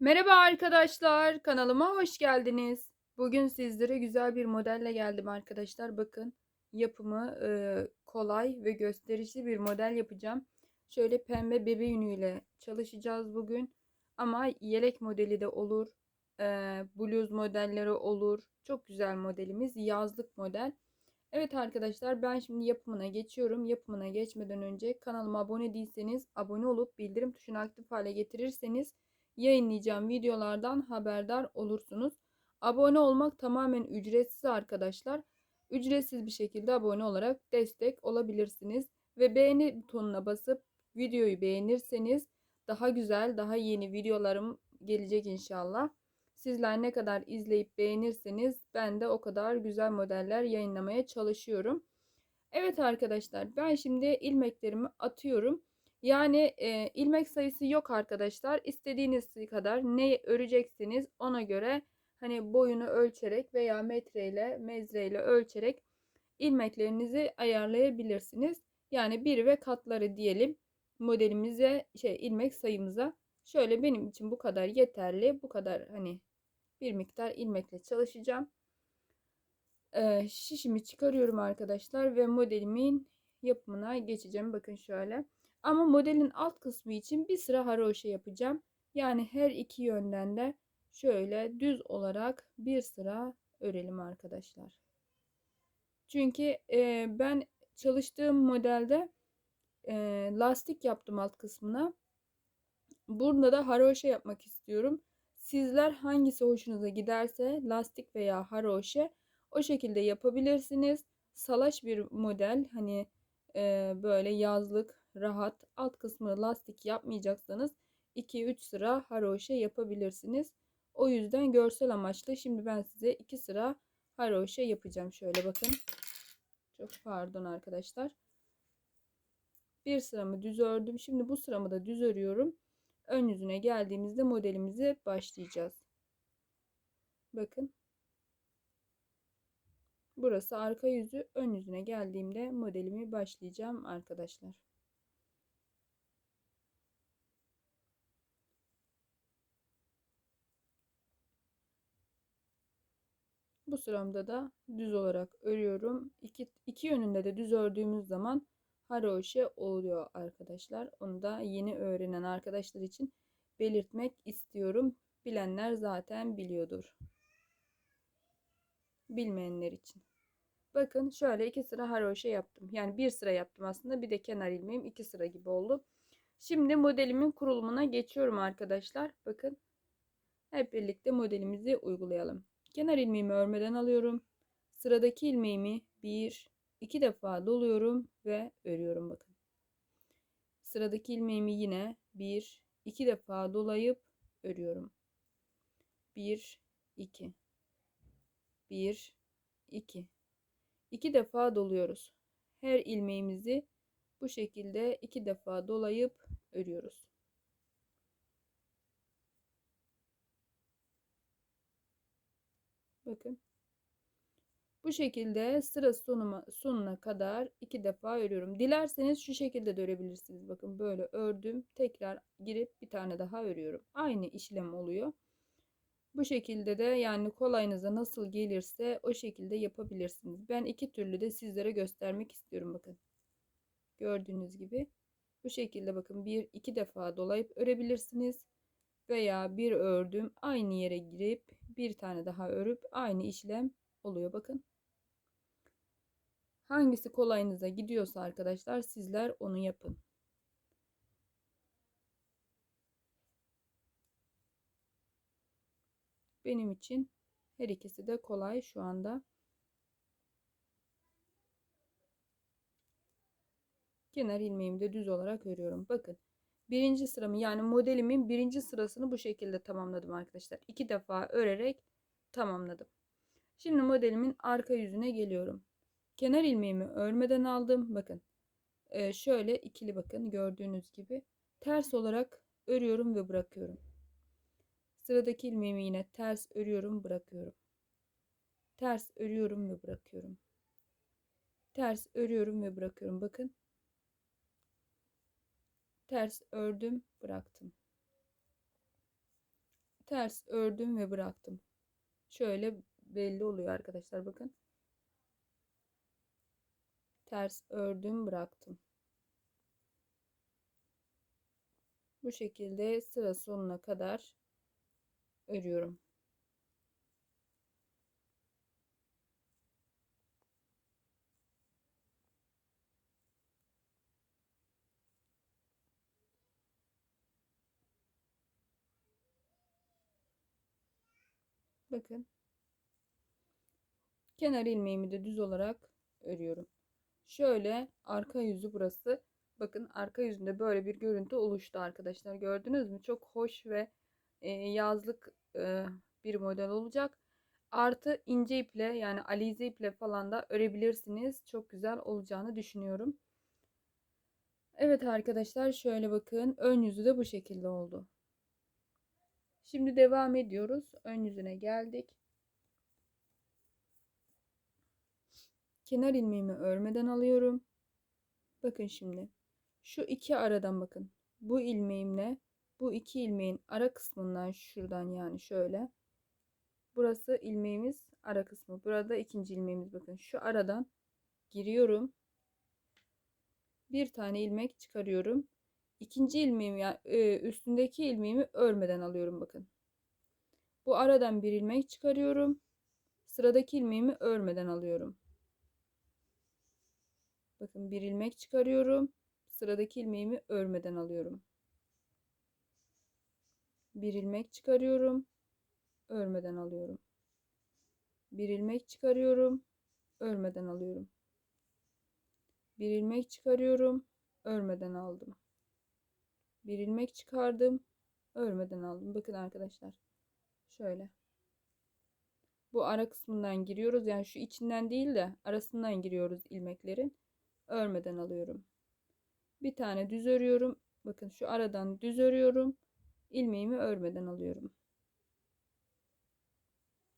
Merhaba arkadaşlar, kanalıma hoş geldiniz. Bugün sizlere güzel bir modelle geldim arkadaşlar. Bakın yapımı e, kolay ve gösterişli bir model yapacağım. Şöyle pembe bebe yünüyle çalışacağız bugün. Ama yelek modeli de olur, e, bluz modelleri olur. Çok güzel modelimiz, yazlık model. Evet arkadaşlar ben şimdi yapımına geçiyorum. Yapımına geçmeden önce kanalıma abone değilseniz abone olup bildirim tuşunu aktif hale getirirseniz yayınlayacağım videolardan haberdar olursunuz. Abone olmak tamamen ücretsiz arkadaşlar. Ücretsiz bir şekilde abone olarak destek olabilirsiniz. Ve beğeni butonuna basıp videoyu beğenirseniz daha güzel, daha yeni videolarım gelecek inşallah. Sizler ne kadar izleyip beğenirseniz ben de o kadar güzel modeller yayınlamaya çalışıyorum. Evet arkadaşlar ben şimdi ilmeklerimi atıyorum. Yani e, ilmek sayısı yok arkadaşlar. İstediğiniz kadar ne öreceksiniz ona göre hani boyunu ölçerek veya metreyle mezreyle ölçerek ilmeklerinizi ayarlayabilirsiniz. Yani bir ve katları diyelim modelimize şey ilmek sayımıza. Şöyle benim için bu kadar yeterli. Bu kadar hani bir miktar ilmekle çalışacağım. Ee, şişimi çıkarıyorum arkadaşlar ve modelimin yapımına geçeceğim. Bakın şöyle. Ama modelin alt kısmı için bir sıra haroşa yapacağım. Yani her iki yönden de şöyle düz olarak bir sıra örelim arkadaşlar. Çünkü e, ben çalıştığım modelde e, lastik yaptım alt kısmına. Burada da haroşa yapmak istiyorum. Sizler hangisi hoşunuza giderse lastik veya haroşa o şekilde yapabilirsiniz. Salaş bir model hani e, böyle yazlık rahat alt kısmı lastik yapmayacaksanız 2-3 sıra haroşa yapabilirsiniz. O yüzden görsel amaçlı şimdi ben size 2 sıra haroşa yapacağım. Şöyle bakın. Çok pardon arkadaşlar. Bir sıramı düz ördüm. Şimdi bu sıramı da düz örüyorum. Ön yüzüne geldiğimizde modelimizi başlayacağız. Bakın. Burası arka yüzü. Ön yüzüne geldiğimde modelimi başlayacağım arkadaşlar. Bu sıramda da düz olarak örüyorum. İki, iki yönünde de düz ördüğümüz zaman haroşe oluyor arkadaşlar. Onu da yeni öğrenen arkadaşlar için belirtmek istiyorum. Bilenler zaten biliyordur. Bilmeyenler için. Bakın şöyle iki sıra haroşa yaptım. Yani bir sıra yaptım aslında. Bir de kenar ilmeğim iki sıra gibi oldu. Şimdi modelimin kurulumuna geçiyorum arkadaşlar. Bakın. Hep birlikte modelimizi uygulayalım. Kenar ilmeğimi örmeden alıyorum. Sıradaki ilmeğimi bir, iki defa doluyorum ve örüyorum bakın. Sıradaki ilmeğimi yine bir, iki defa dolayıp örüyorum. Bir, iki, bir, iki. İki defa doluyoruz. Her ilmeğimizi bu şekilde iki defa dolayıp örüyoruz. Bakın. Bu şekilde sıra sonuma, sonuna kadar iki defa örüyorum. Dilerseniz şu şekilde de örebilirsiniz. Bakın böyle ördüm. Tekrar girip bir tane daha örüyorum. Aynı işlem oluyor. Bu şekilde de yani kolayınıza nasıl gelirse o şekilde yapabilirsiniz. Ben iki türlü de sizlere göstermek istiyorum bakın. Gördüğünüz gibi bu şekilde bakın bir iki defa dolayıp örebilirsiniz veya bir ördüm aynı yere girip bir tane daha örüp aynı işlem oluyor bakın. Hangisi kolayınıza gidiyorsa arkadaşlar sizler onu yapın. Benim için her ikisi de kolay şu anda. Kenar ilmeğimi de düz olarak örüyorum. Bakın birinci sıramı yani modelimin birinci sırasını bu şekilde tamamladım arkadaşlar. İki defa örerek tamamladım. Şimdi modelimin arka yüzüne geliyorum. Kenar ilmeğimi örmeden aldım. Bakın ee, şöyle ikili bakın gördüğünüz gibi ters olarak örüyorum ve bırakıyorum. Sıradaki ilmeğimi yine ters örüyorum bırakıyorum. Ters örüyorum ve bırakıyorum. Ters örüyorum ve bırakıyorum. Bakın ters ördüm bıraktım ters ördüm ve bıraktım. Şöyle belli oluyor arkadaşlar bakın. Ters ördüm bıraktım. Bu şekilde sıra sonuna kadar örüyorum. Bakın. Kenar ilmeğimi de düz olarak örüyorum. Şöyle arka yüzü burası. Bakın arka yüzünde böyle bir görüntü oluştu arkadaşlar. Gördünüz mü? Çok hoş ve e, yazlık e, bir model olacak. Artı ince iple yani alize iple falan da örebilirsiniz. Çok güzel olacağını düşünüyorum. Evet arkadaşlar şöyle bakın. Ön yüzü de bu şekilde oldu. Şimdi devam ediyoruz. Ön yüzüne geldik. Kenar ilmeğimi örmeden alıyorum. Bakın şimdi. Şu iki aradan bakın. Bu ilmeğimle bu iki ilmeğin ara kısmından şuradan yani şöyle. Burası ilmeğimiz ara kısmı. Burada ikinci ilmeğimiz bakın. Şu aradan giriyorum. Bir tane ilmek çıkarıyorum. İkinci ilmeğimi yani üstündeki ilmeğimi örmeden alıyorum bakın. Bu aradan bir ilmek çıkarıyorum. Sıradaki ilmeğimi örmeden alıyorum. Bakın bir ilmek çıkarıyorum. Sıradaki ilmeğimi örmeden alıyorum. Bir ilmek çıkarıyorum. Örmeden alıyorum. Bir ilmek çıkarıyorum. Örmeden alıyorum. Bir ilmek çıkarıyorum. Örmeden aldım. Bir ilmek çıkardım. Örmeden aldım. Bakın arkadaşlar. Şöyle. Bu ara kısmından giriyoruz. Yani şu içinden değil de arasından giriyoruz ilmeklerin. Örmeden alıyorum. Bir tane düz örüyorum. Bakın şu aradan düz örüyorum. ilmeğimi örmeden alıyorum.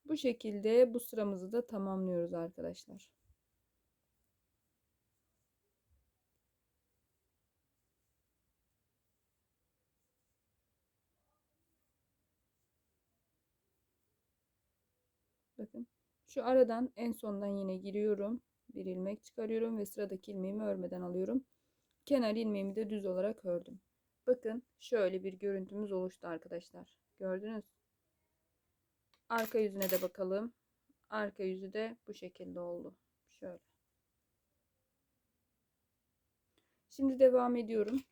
Bu şekilde bu sıramızı da tamamlıyoruz arkadaşlar. Bakın şu aradan en sondan yine giriyorum. Bir ilmek çıkarıyorum ve sıradaki ilmeğimi örmeden alıyorum. Kenar ilmeğimi de düz olarak ördüm. Bakın şöyle bir görüntümüz oluştu arkadaşlar. Gördünüz. Arka yüzüne de bakalım. Arka yüzü de bu şekilde oldu. Şöyle. Şimdi devam ediyorum.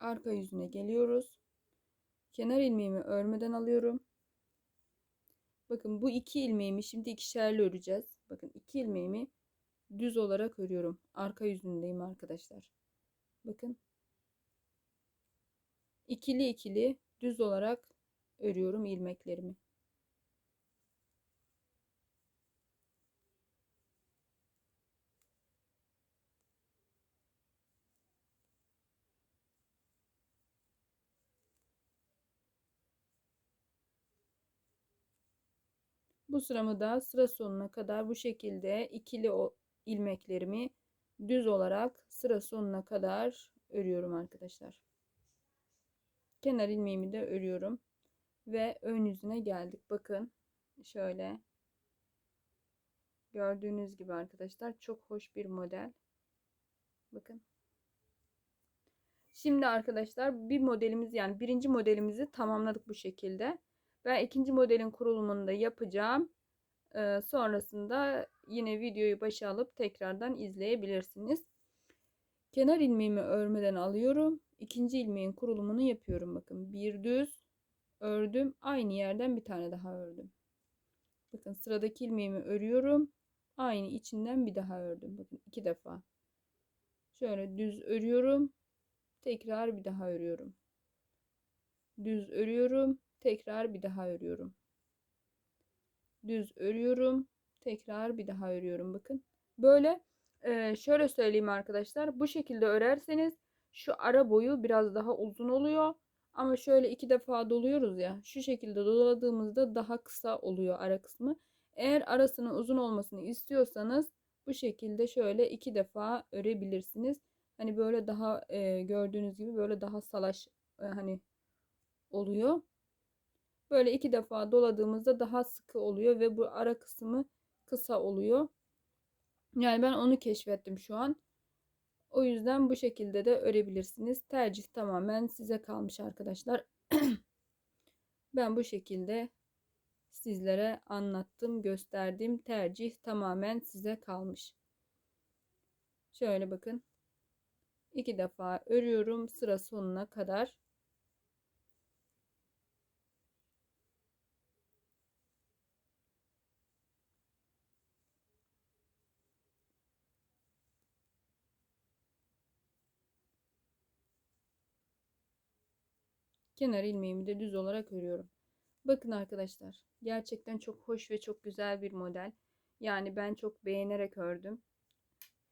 Arka yüzüne geliyoruz. Kenar ilmeğimi örmeden alıyorum. Bakın bu iki ilmeğimi şimdi ikişerli öreceğiz. Bakın iki ilmeğimi düz olarak örüyorum. Arka yüzündeyim arkadaşlar. Bakın. ikili ikili düz olarak örüyorum ilmeklerimi. Bu sıramı da sıra sonuna kadar bu şekilde ikili ilmeklerimi düz olarak sıra sonuna kadar örüyorum arkadaşlar. Kenar ilmeğimi de örüyorum ve ön yüzüne geldik. Bakın şöyle gördüğünüz gibi arkadaşlar çok hoş bir model. Bakın. Şimdi arkadaşlar bir modelimiz yani birinci modelimizi tamamladık bu şekilde. Ben ikinci modelin kurulumunu da yapacağım. Ee, sonrasında yine videoyu başa alıp tekrardan izleyebilirsiniz. Kenar ilmeğimi örmeden alıyorum. İkinci ilmeğin kurulumunu yapıyorum. Bakın bir düz ördüm. Aynı yerden bir tane daha ördüm. Bakın sıradaki ilmeğimi örüyorum. Aynı içinden bir daha ördüm. Bakın iki defa. Şöyle düz örüyorum. Tekrar bir daha örüyorum. Düz örüyorum. Tekrar bir daha örüyorum. Düz örüyorum. Tekrar bir daha örüyorum. Bakın. Böyle e, şöyle söyleyeyim arkadaşlar. Bu şekilde örerseniz şu ara boyu biraz daha uzun oluyor. Ama şöyle iki defa doluyoruz ya. Şu şekilde doladığımızda daha kısa oluyor ara kısmı. Eğer arasının uzun olmasını istiyorsanız bu şekilde şöyle iki defa örebilirsiniz. Hani böyle daha e, gördüğünüz gibi böyle daha salaş e, hani oluyor. Böyle iki defa doladığımızda daha sıkı oluyor ve bu ara kısmı kısa oluyor. Yani ben onu keşfettim şu an. O yüzden bu şekilde de örebilirsiniz. Tercih tamamen size kalmış arkadaşlar. ben bu şekilde sizlere anlattım, gösterdim. Tercih tamamen size kalmış. Şöyle bakın. iki defa örüyorum sıra sonuna kadar. Kenar ilmeğimi de düz olarak örüyorum. Bakın arkadaşlar gerçekten çok hoş ve çok güzel bir model. Yani ben çok beğenerek ördüm.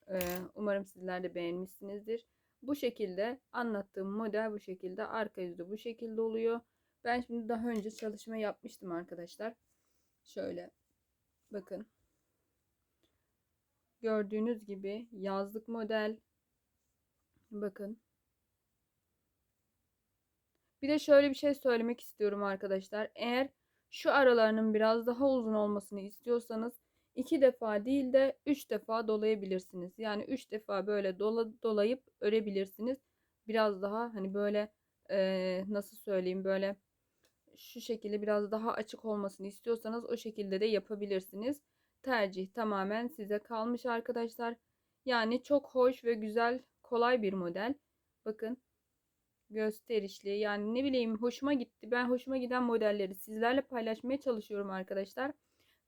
Ee, umarım sizler de beğenmişsinizdir. Bu şekilde anlattığım model bu şekilde. Arka yüzü bu şekilde oluyor. Ben şimdi daha önce çalışma yapmıştım arkadaşlar. Şöyle bakın. Gördüğünüz gibi yazlık model. Bakın bir de şöyle bir şey söylemek istiyorum arkadaşlar. Eğer şu aralarının biraz daha uzun olmasını istiyorsanız iki defa değil de üç defa dolayabilirsiniz. Yani üç defa böyle dola, dolayıp örebilirsiniz. Biraz daha hani böyle e, nasıl söyleyeyim böyle şu şekilde biraz daha açık olmasını istiyorsanız o şekilde de yapabilirsiniz. Tercih tamamen size kalmış arkadaşlar. Yani çok hoş ve güzel kolay bir model. Bakın gösterişli yani ne bileyim hoşuma gitti. Ben hoşuma giden modelleri sizlerle paylaşmaya çalışıyorum arkadaşlar.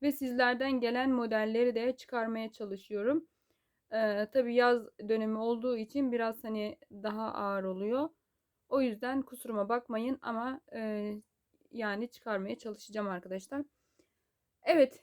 Ve sizlerden gelen modelleri de çıkarmaya çalışıyorum. Ee, tabii yaz dönemi olduğu için biraz hani daha ağır oluyor. O yüzden kusuruma bakmayın ama e, yani çıkarmaya çalışacağım arkadaşlar. Evet,